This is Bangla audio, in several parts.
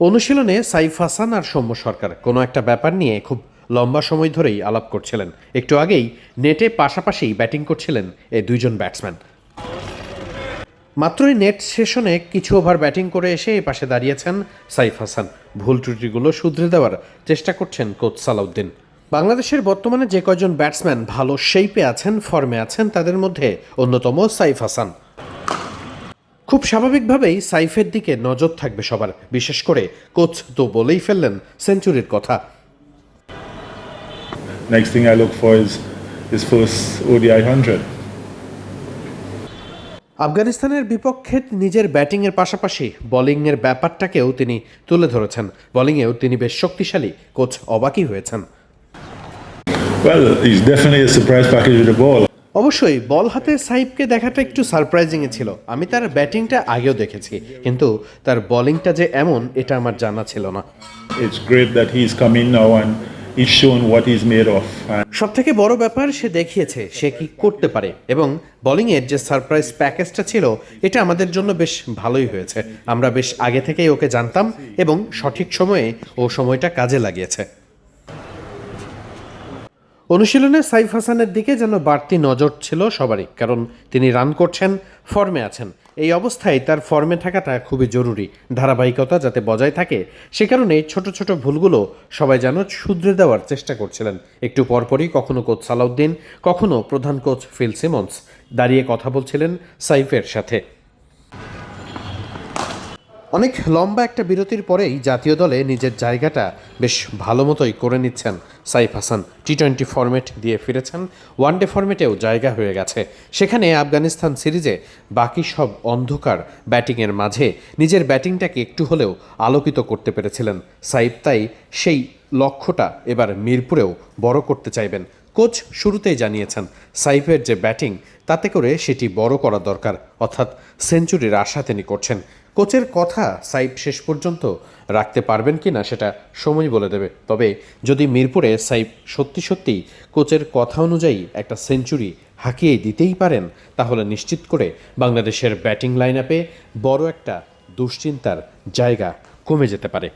অনুশীলনে সাইফ হাসান আর সৌম্য সরকার কোনো একটা ব্যাপার নিয়ে খুব লম্বা সময় ধরেই আলাপ করছিলেন। একটু আগেই নেটে পাশাপাশি ব্যাটিং করছিলেন এই দুইজন ব্যাটসম্যান। মাত্রই নেট সেশনে কিছু ওভার ব্যাটিং করে এসে এই পাশে দাঁড়িয়েছেন সাইফ হাসান। ভুল ত্রুটিগুলো শুধরে দেওয়ার চেষ্টা করছেন কোচ সালাউদ্দিন। বাংলাদেশের বর্তমানে যে কয়জন ব্যাটসম্যান ভালো শেপে আছেন ফর্মে আছেন, তাদের মধ্যে অন্যতম সাইফ হাসান। খুব স্বাভাবিকভাবেই সাইফের দিকে নজর থাকবে সবার বিশেষ করে কোচ তো বলেই ফেললেন সেঞ্চুরির কথা Next thing I look for is his first ODI 100. আফগানিস্তানের বিপক্ষে নিজের ব্যাটিংয়ের পাশাপাশি বোলিংয়ের ব্যাপারটাকেও তিনি তুলে ধরেছেন বোলিংয়েও তিনি বেশ শক্তিশালী কোচ অবাকই হয়েছেন Well, he's definitely a surprise package with the ball. অবশ্যই বল হাতে সাইবকে দেখাটা একটু সারপ্রাইজিংয়ে ছিল। আমি তার ব্যাটিংটা আগেও দেখেছি কিন্তু তার বোলিংটা যে এমন এটা আমার জানা ছিল না। Great that he's come in now and he's shown what he's made of. And সব থেকে বড় ব্যাপার সে দেখিয়েছে সে কি করতে পারে এবং বোলিংয়ের যে সারপ্রাইজ প্যাকেজটা ছিল এটা আমাদের জন্য বেশ ভালোই হয়েছে। আমরা বেশ আগে থেকেই ওকে জানতাম এবং সঠিক সময়ে ও সময়টা কাজে লাগিয়েছে। অনুশীলনে সাইফ হাসানের দিকে যেন বাড়তি নজর ছিল সবারই, কারণ তিনি রান করছেন, ফর্মে আছেন। এই অবস্থায় তার ফর্মে থাকাটা খুবই জরুরি, ধারাবাহিকতা যাতে বজায় থাকে। সে কারণে ছোট ছোট ভুলগুলো সবাই যেন শুধরে দেওয়ার চেষ্টা করছিলেন। একটু পরপরই কখনো কোচ সালাউদ্দিন, কখনো প্রধান কোচ ফিল সিমন্স। দাঁড়িয়ে কথা বলছিলেন সাইফের সাথে। অনেক লম্বা একটা বিরতির পরেই জাতীয় দলে নিজের জায়গাটা বেশ ভালো মতোই করে নিচ্ছেন Saif Hasan. T twenty format দিয়ে ফিরেছেন। ওয়ানডে ফরম্যাটেও জায়গা হয়ে গেছে। সেখানে আফগানিস্তান সিরিজে বাকি সব অন্ধকার ব্যাটিংয়ের মাঝে নিজের ব্যাটিংটাকে একটু হলেও আলোকিত করতে পেরেছিলেন। সাইফ তাই সেই লক্ষ্যটা এবার মিরপুরেও বড় করতে চাইবেন। কোচ শুরুতেই জানিয়েছেন, সাইফের যে ব্যাটিং, তাতে করে সেটি বড় করা দরকার। অর্থাৎ সেঞ্চুরির আশা তিনি করছেন। কোচের কথা সাইফ শেষ পর্যন্ত রাখতে পারবেন কি না সেটা সময় বলে দেবে। তবে যদি মিরপুরে সাইফ সত্যি সত্যি কোচের কথা অনুযায়ী একটা সেঞ্চুরি হাঁকিয়ে দিতেই পারেন, তাহলে নিশ্চিত করে বাংলাদেশের ব্যাটিং লাইন আপে বড় একটা দুশ্চিন্তার জায়গা কমে যেতে পারে।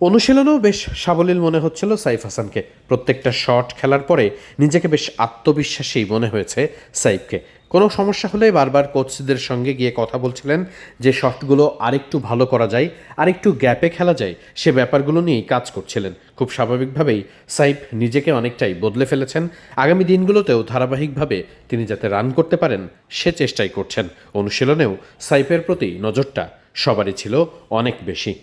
অনুশীলনেও বেশ সাবলীল মনে হচ্ছিল সাইফ হাসানকে। প্রত্যেকটা শট খেলার পরে নিজেকে বেশ আত্মবিশ্বাসী মনে হয়েছে সাইফকে। কোনো সমস্যা হলে বারবার কোচদের সঙ্গে গিয়ে কথা বলছিলেন যে শটগুলো আরেকটু ভালো করা যায়, আরেকটু গ্যাপে খেলা যায়, সে ব্যাপারগুলো নিয়েই কাজ করছিলেন। খুব স্বাভাবিকভাবেই সাইফ নিজেকে অনেকটাই বদলে ফেলেছেন। আগামী দিনগুলোতেও ধারাবাহিকভাবে তিনি যাতে রান করতে পারেন, সে চেষ্টাই করছেন। অনুশীলনেও সাইফের প্রতি নজরটা সবারই ছিল অনেক বেশি।